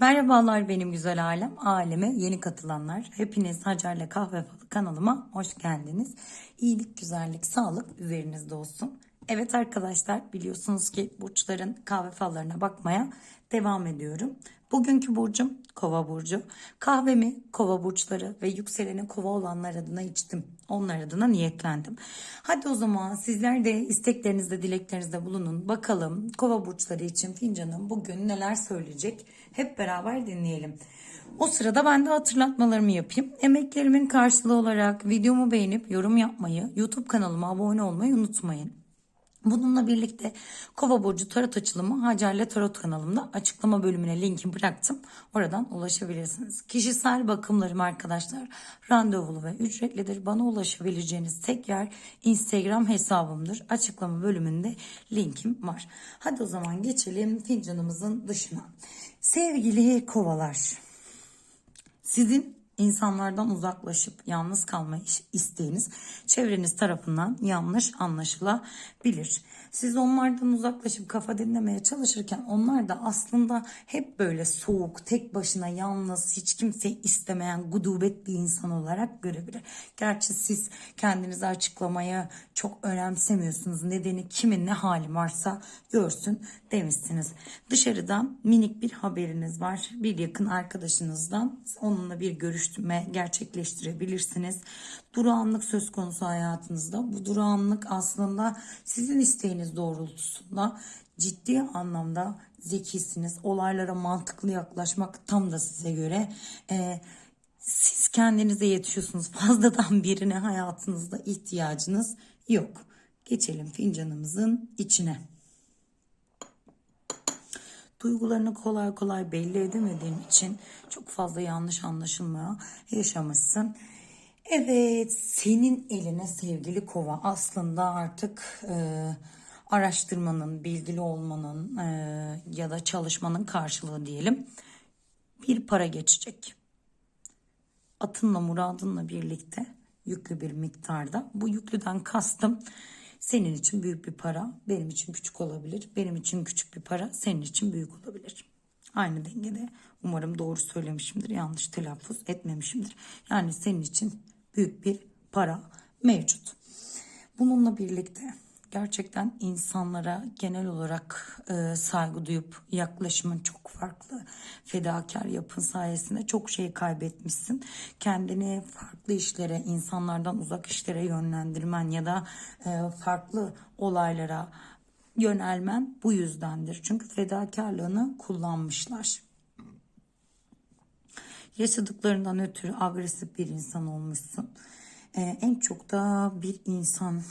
Merhabalar benim güzel alem. Aleme yeni katılanlar. Hepiniz Hacer'le Kahve Falı kanalıma hoş geldiniz. İyilik, güzellik, sağlık üzerinizde olsun. Evet arkadaşlar biliyorsunuz ki burçların kahve fallarına bakmaya devam ediyorum. Bugünkü burcum kova burcu. Kahvemi kova burçları ve yükseleni kova olanlar adına içtim. Onlar adına niyetlendim. Hadi o zaman sizler de isteklerinizde dileklerinizde bulunun. Bakalım kova burçları için fincanım bugün neler söyleyecek. Hep beraber dinleyelim. O sırada ben de hatırlatmalarımı yapayım. Emeklerimin karşılığı olarak videomu beğenip yorum yapmayı, YouTube kanalıma abone olmayı unutmayın. Bununla birlikte Kova Burcu Tarot açılımı Hacer'le Tarot kanalımda açıklama bölümüne linki bıraktım. Oradan ulaşabilirsiniz. Kişisel bakımlarım arkadaşlar randevulu ve ücretlidir. Bana ulaşabileceğiniz tek yer Instagram hesabımdır. Açıklama bölümünde linkim var. Hadi o zaman geçelim fincanımızın dışına. Sevgili kovalar. Sizin insanlardan uzaklaşıp yalnız kalma isteğiniz çevreniz tarafından yanlış anlaşılabilir. Siz onlardan uzaklaşıp kafa dinlemeye çalışırken onlar da aslında hep böyle soğuk, tek başına yalnız, hiç kimseyi istemeyen gudubet bir insan olarak görebilir. Gerçi siz kendinizi açıklamaya çok önemsemiyorsunuz. Nedeni kimin ne hali varsa görsün demişsiniz. Dışarıdan minik bir haberiniz var. Bir yakın arkadaşınızdan onunla bir görüşme gerçekleştirebilirsiniz. Durağanlık söz konusu hayatınızda. Bu durağanlık aslında sizin isteğiniz doğrultusunda ciddi anlamda zekisiniz. Olaylara mantıklı yaklaşmak tam da size göre. Ee, siz kendinize yetişiyorsunuz. Fazladan birine hayatınızda ihtiyacınız yok. Geçelim fincanımızın içine. Duygularını kolay kolay belli edemediğin için çok fazla yanlış anlaşılma yaşamışsın. Evet, senin eline sevgili kova aslında artık e, araştırmanın, bilgili olmanın e, ya da çalışmanın karşılığı diyelim bir para geçecek. Atınla muradınla birlikte yüklü bir miktarda. Bu yüklüden kastım senin için büyük bir para, benim için küçük olabilir. Benim için küçük bir para, senin için büyük olabilir. Aynı dengede umarım doğru söylemişimdir, yanlış telaffuz etmemişimdir. Yani senin için büyük bir para mevcut. Bununla birlikte gerçekten insanlara genel olarak e, saygı duyup yaklaşımın çok farklı. Fedakar yapın sayesinde çok şey kaybetmişsin. Kendini farklı işlere, insanlardan uzak işlere yönlendirmen ya da e, farklı olaylara yönelmen bu yüzdendir. Çünkü fedakarlığını kullanmışlar. Yaşadıklarından ötürü agresif bir insan olmuşsun. Ee, en çok da bir insan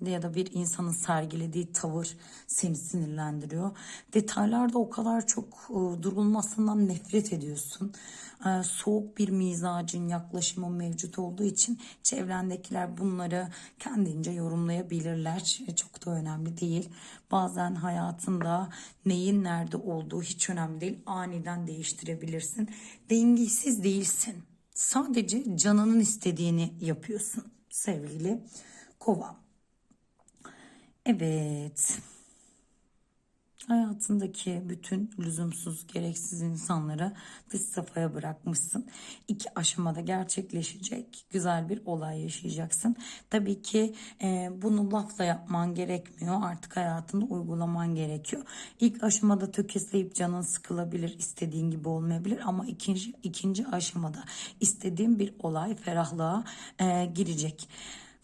ya da bir insanın sergilediği tavır seni sinirlendiriyor. Detaylarda o kadar çok e, durulmasından nefret ediyorsun. E, soğuk bir mizacın yaklaşımı mevcut olduğu için çevrendekiler bunları kendince yorumlayabilirler. Çok da önemli değil. Bazen hayatında neyin nerede olduğu hiç önemli değil. Aniden değiştirebilirsin. Dengesiz değilsin. Sadece canının istediğini yapıyorsun sevgili kova. Evet. Hayatındaki bütün lüzumsuz, gereksiz insanları dış safhaya bırakmışsın. İki aşamada gerçekleşecek güzel bir olay yaşayacaksın. Tabii ki e, bunu lafla yapman gerekmiyor. Artık hayatında uygulaman gerekiyor. İlk aşamada tökezleyip canın sıkılabilir, istediğin gibi olmayabilir ama ikinci ikinci aşamada istediğin bir olay ferahlığa e, girecek.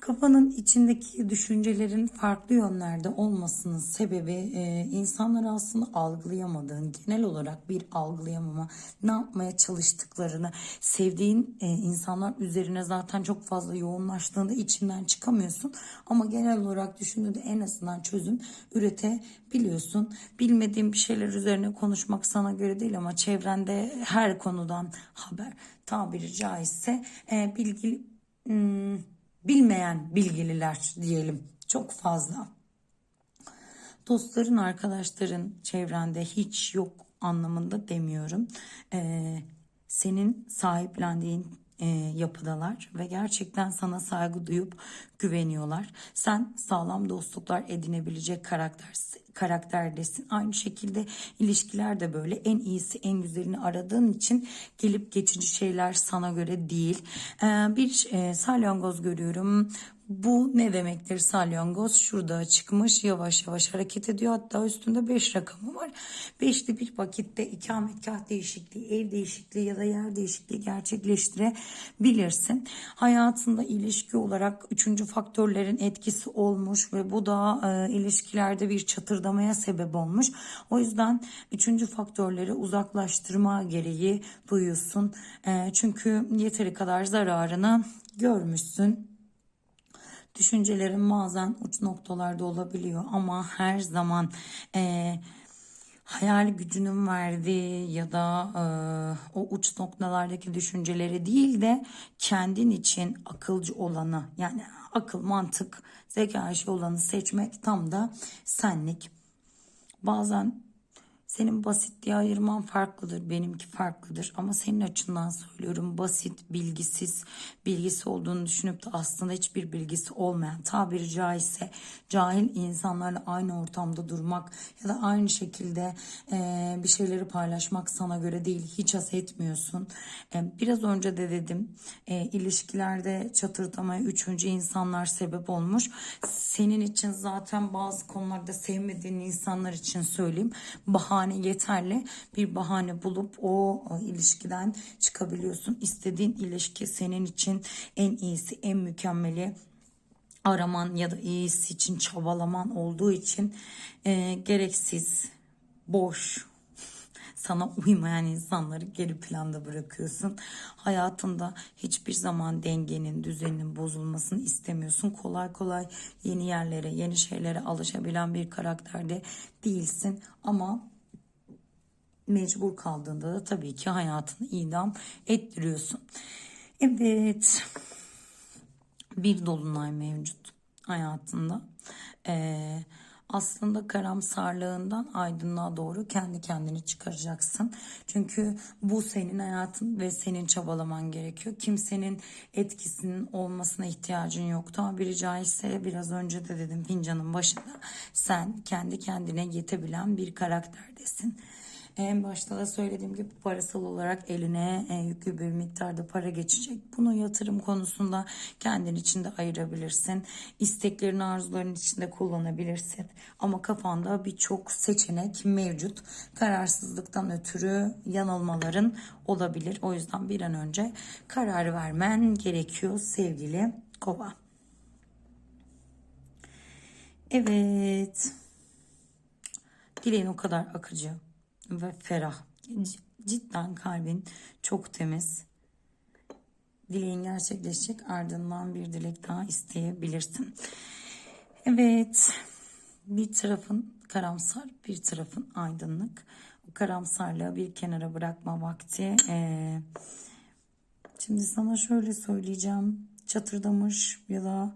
Kafanın içindeki düşüncelerin farklı yönlerde olmasının sebebi e, insanları aslında algılayamadığın, genel olarak bir algılayamama, ne yapmaya çalıştıklarını, sevdiğin e, insanlar üzerine zaten çok fazla yoğunlaştığında içinden çıkamıyorsun. Ama genel olarak düşündüğünde en azından çözüm üretebiliyorsun. Bilmediğin bir şeyler üzerine konuşmak sana göre değil ama çevrende her konudan haber tabiri caizse e, bilgi... Hmm, bilmeyen bilgililer diyelim çok fazla. Dostların, arkadaşların çevrende hiç yok anlamında demiyorum. Ee, senin sahiplendiğin e, yapıdalar ve gerçekten sana saygı duyup güveniyorlar. Sen sağlam dostluklar edinebilecek karakter karakterdesin. Aynı şekilde ilişkiler de böyle en iyisi en güzelini aradığın için gelip geçici şeyler sana göre değil. Ee, bir e, salyangoz görüyorum. Bu ne demektir salyangoz? Şurada çıkmış yavaş yavaş hareket ediyor. Hatta üstünde 5 rakamı var. Beşli bir vakitte ikametgah değişikliği, ev değişikliği ya da yer değişikliği gerçekleştirebilirsin. Hayatında ilişki olarak üçüncü faktörlerin etkisi olmuş ve bu da e, ilişkilerde bir çatırdamaya sebep olmuş. O yüzden üçüncü faktörleri uzaklaştırma gereği duyuyorsun. E, çünkü yeteri kadar zararını görmüşsün. Düşüncelerin bazen uç noktalarda olabiliyor ama her zaman e, hayal gücünün verdiği ya da e, o uç noktalardaki düşünceleri değil de kendin için akılcı olanı yani akıl, mantık, zeka işi olanı seçmek tam da senlik. Bazen senin basit diye ayırman farklıdır, benimki farklıdır. Ama senin açından söylüyorum basit, bilgisiz, bilgisi olduğunu düşünüp de aslında hiçbir bilgisi olmayan, tabiri caizse cahil insanlarla aynı ortamda durmak ya da aynı şekilde e, bir şeyleri paylaşmak sana göre değil, hiç haz etmiyorsun. E, biraz önce de dedim, e, ilişkilerde çatırdamaya üçüncü insanlar sebep olmuş. Senin için zaten bazı konularda sevmediğin insanlar için söyleyeyim. Bahane yeterli. Bir bahane bulup o ilişkiden çıkabiliyorsun. İstediğin ilişki senin için en iyisi, en mükemmeli araman ya da iyisi için çabalaman olduğu için e, gereksiz, boş, sana uymayan insanları geri planda bırakıyorsun. Hayatında hiçbir zaman dengenin, düzeninin bozulmasını istemiyorsun. Kolay kolay yeni yerlere, yeni şeylere alışabilen bir karakterde değilsin ama mecbur kaldığında da tabii ki hayatını idam ettiriyorsun. Evet. Bir dolunay mevcut hayatında. Ee, aslında karamsarlığından aydınlığa doğru kendi kendini çıkaracaksın. Çünkü bu senin hayatın ve senin çabalaman gerekiyor. Kimsenin etkisinin olmasına ihtiyacın yok. Tabiri caizse biraz önce de dedim fincanın başında sen kendi kendine yetebilen bir karakterdesin. En başta da söylediğim gibi parasal olarak eline e, yüklü bir miktarda para geçecek. Bunu yatırım konusunda kendin içinde ayırabilirsin. İsteklerin, arzuların içinde kullanabilirsin. Ama kafanda birçok seçenek mevcut. Kararsızlıktan ötürü yanılmaların olabilir. O yüzden bir an önce karar vermen gerekiyor sevgili kova. Evet. Dileğin o kadar akıcı ve ferah. Cidden kalbin çok temiz. Dileğin gerçekleşecek ardından bir dilek daha isteyebilirsin. Evet bir tarafın karamsar bir tarafın aydınlık. O karamsarlığı bir kenara bırakma vakti. Ee, şimdi sana şöyle söyleyeceğim. Çatırdamış ya da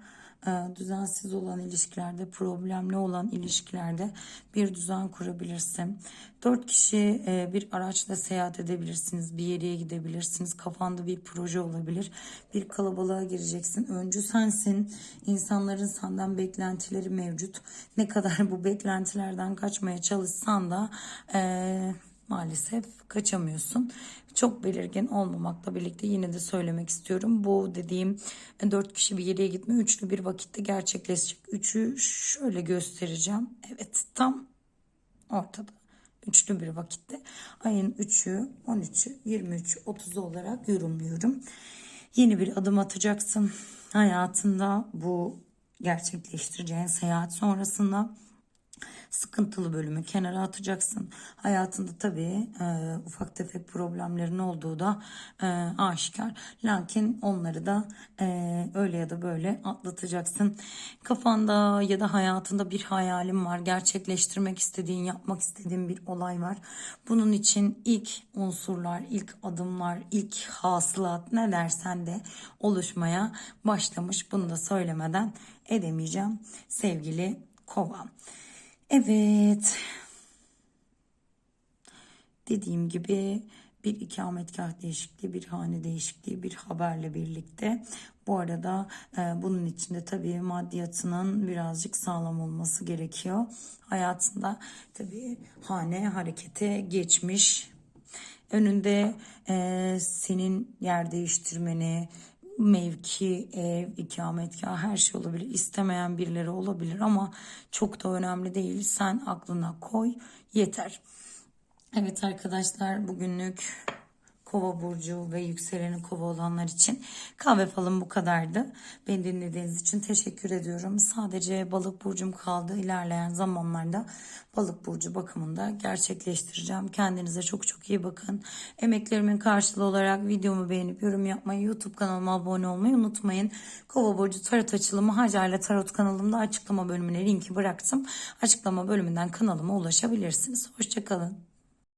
düzensiz olan ilişkilerde, problemli olan ilişkilerde bir düzen kurabilirsin. Dört kişi e, bir araçla seyahat edebilirsiniz, bir yere gidebilirsiniz, kafanda bir proje olabilir, bir kalabalığa gireceksin. Öncü sensin, insanların senden beklentileri mevcut. Ne kadar bu beklentilerden kaçmaya çalışsan da... E, maalesef kaçamıyorsun. Çok belirgin olmamakla birlikte yine de söylemek istiyorum. Bu dediğim dört kişi bir yere gitme üçlü bir vakitte gerçekleşecek. Üçü şöyle göstereceğim. Evet tam ortada. Üçlü bir vakitte. Ayın 3'ü, 13'ü, 23'ü, 30'u olarak yorumluyorum. Yeni bir adım atacaksın. Hayatında bu gerçekleştireceğin seyahat sonrasında sıkıntılı bölümü kenara atacaksın. Hayatında tabii e, ufak tefek problemlerin olduğu da e, aşikar. Lakin onları da e, öyle ya da böyle atlatacaksın. Kafanda ya da hayatında bir hayalin var. Gerçekleştirmek istediğin, yapmak istediğin bir olay var. Bunun için ilk unsurlar, ilk adımlar, ilk hasılat ne dersen de oluşmaya başlamış. Bunu da söylemeden edemeyeceğim sevgili kova. Evet. dediğim gibi bir ikametgah değişikliği, bir hane değişikliği, bir haberle birlikte. Bu arada e, bunun içinde tabii maddiyatının birazcık sağlam olması gerekiyor. Hayatında tabii hane harekete geçmiş. Önünde e, senin yer değiştirmeni, mevki, ev, ikametgah her şey olabilir. İstemeyen birileri olabilir ama çok da önemli değil. Sen aklına koy yeter. Evet arkadaşlar bugünlük Kova burcu ve yükseleni kova olanlar için kahve falım bu kadardı. Beni dinlediğiniz için teşekkür ediyorum. Sadece balık burcum kaldı. İlerleyen zamanlarda balık burcu bakımında gerçekleştireceğim. Kendinize çok çok iyi bakın. Emeklerimin karşılığı olarak videomu beğenip yorum yapmayı, YouTube kanalıma abone olmayı unutmayın. Kova burcu tarot açılımı Hacer'le Tarot kanalımda açıklama bölümüne linki bıraktım. Açıklama bölümünden kanalıma ulaşabilirsiniz. Hoşçakalın.